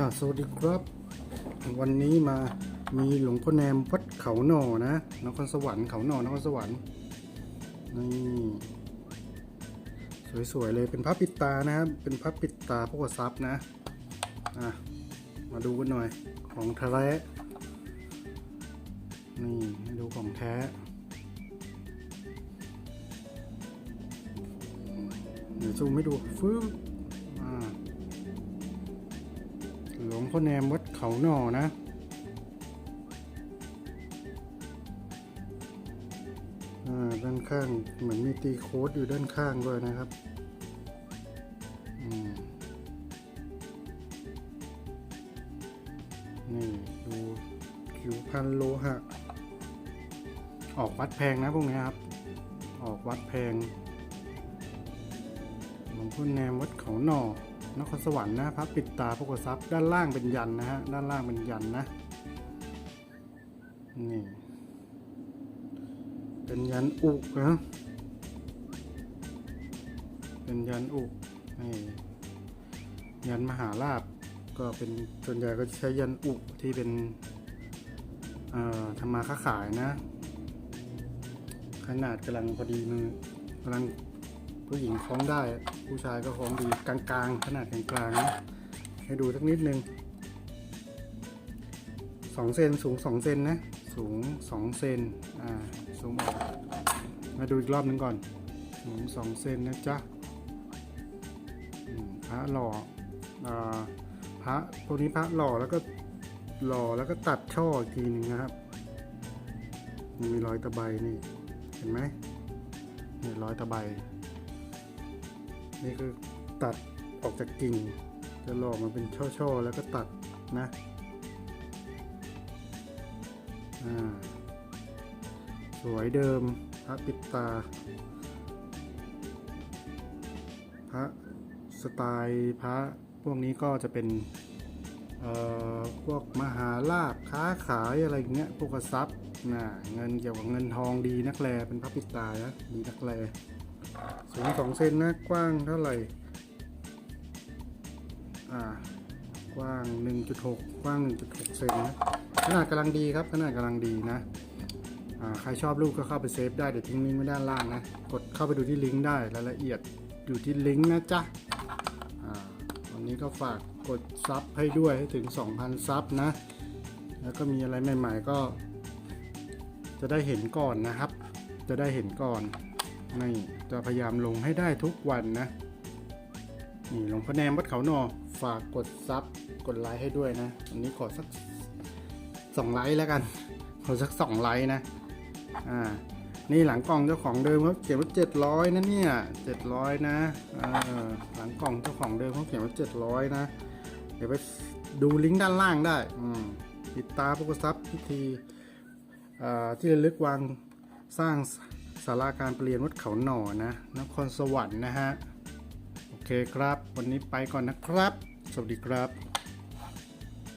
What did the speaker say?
อ่าสวัสดีครับ วันนี้มามีหลวงพ่อแนมวัดเขาหน่อนะนครสวรรค์เขาหน่อนครสวรรค์นี่สวยๆเลยเป็นพระปิดตานะครับ เป็นพระปิดตาพวกทรัพย์นะอะมาดูกันหน่อยของแท้นี่ให้ดูของแท้เดี๋ยวซูมให้ดูฟื้บ พ่อแนมวัดเขาหน่อนะ ด้านข้างเหมือนมีตีโค้ดอยู่ด้านข้างด้วยนะครับนี่ดูผิวพันโลหะ ออกวัดแพงนะพวกนี้ครับ ออกวัดแพงหลวงพ่อแนมวัดเขาหน่อ นครสวรรค์นะพระปิดตาพกทรัพย์ด้านล่างเป็นยันนะฮะด้านล่างเป็นยันนะนี่เป็นยันอุกนะเป็นยันอุกนี่ยันมหาลาบก็เป็นส่วนใหญ่ก็ใช้ยันอุกที่เป็นเอ่อทำมาค้าขายนะ ขนาดกำลังพอดีมือกำลัง ผู้หญิงคล้องได้ ผู้ชายก็คล้องดีกลางๆ ขนาดกลางๆนะให้ดูสักนิดนึงสองเซนสูงสองเซนนะ สูงสองเซนอ่าสูงออกมาดูอีกรอบนึงก่อน สูงสองเซนนะจ๊ะพระหล่ออ่าพระพวนี้พระหล่อแล้วก็หล่อแล้วก็ตัดช่ออีกทีหนึ่งนะครับมีรอยตะไบนี่เห็นไหมนี่รอยตะไบ นี่คือตัดออกจากกิ่ง จะหลอกมาเป็นช่อๆ แล้วก็ตัดนะสวยเดิมพระปิดตา พระสไตล์พระพวกนี้ก็จะเป็นพวกมหาลาภค้าขายอะไรอย่างเงี้ยพวกทรัพย์นะเงินเกี่ยวกับเงินทองดีนักแลเป็นพระปิดตานะดีนักแล สูงสองเซนนะกว้างเท่าไหร่ อ่ากว้าง 1.6 กว้าง 1.6 เซนนะขนาดกำลังดีครับ ขนาดกำลังดีนะอ่าใครชอบรูปก็เข้าไปเซฟได้ เดี๋ยวทิ้งลิงก์ไว้ด้านล่างนะ กดเข้าไปดูที่ลิงก์ได้รายละเอียดอยู่ที่ลิงก์นะจ๊ะอ่าวันนี้ก็ฝากกดซับให้ด้วยให้ถึง 2,000 ซับนะ แล้วก็มีอะไรใหม่ ๆ ก็ จะได้เห็นก่อนนะครับ จะได้เห็นก่อน นี่จะพยายามลงให้ได้ทุกวันนะ นี่หลวงพ่อแนมวัดเขาหนอฝากกดซับกดไลค์ให้ด้วยนะอันนี้ขอสักสองไลค์แล้วกัน ขอสักสองไลค์นะ อ่า นี่หลังกล่องเจ้าของเดิมเขาเขียนว่าเจ็ดร้อยนะเนี่ยเจ็ดร้อยนะอ่าหลังกล่องเจ้าของเดิมเขาเขียนว่าเจ็ดร้อยนะ เดี๋ยวไปดูลิงก์ด้านล่างได้ อืมติดตามพวกซับพิธีอ่าที่ระลึกวางสร้าง สาราการเปลี่ยนวัดเขาหน่อนะนครสวรรค์นะฮะ โอเคครับ วันนี้ไปก่อนนะครับ สวัสดีครับ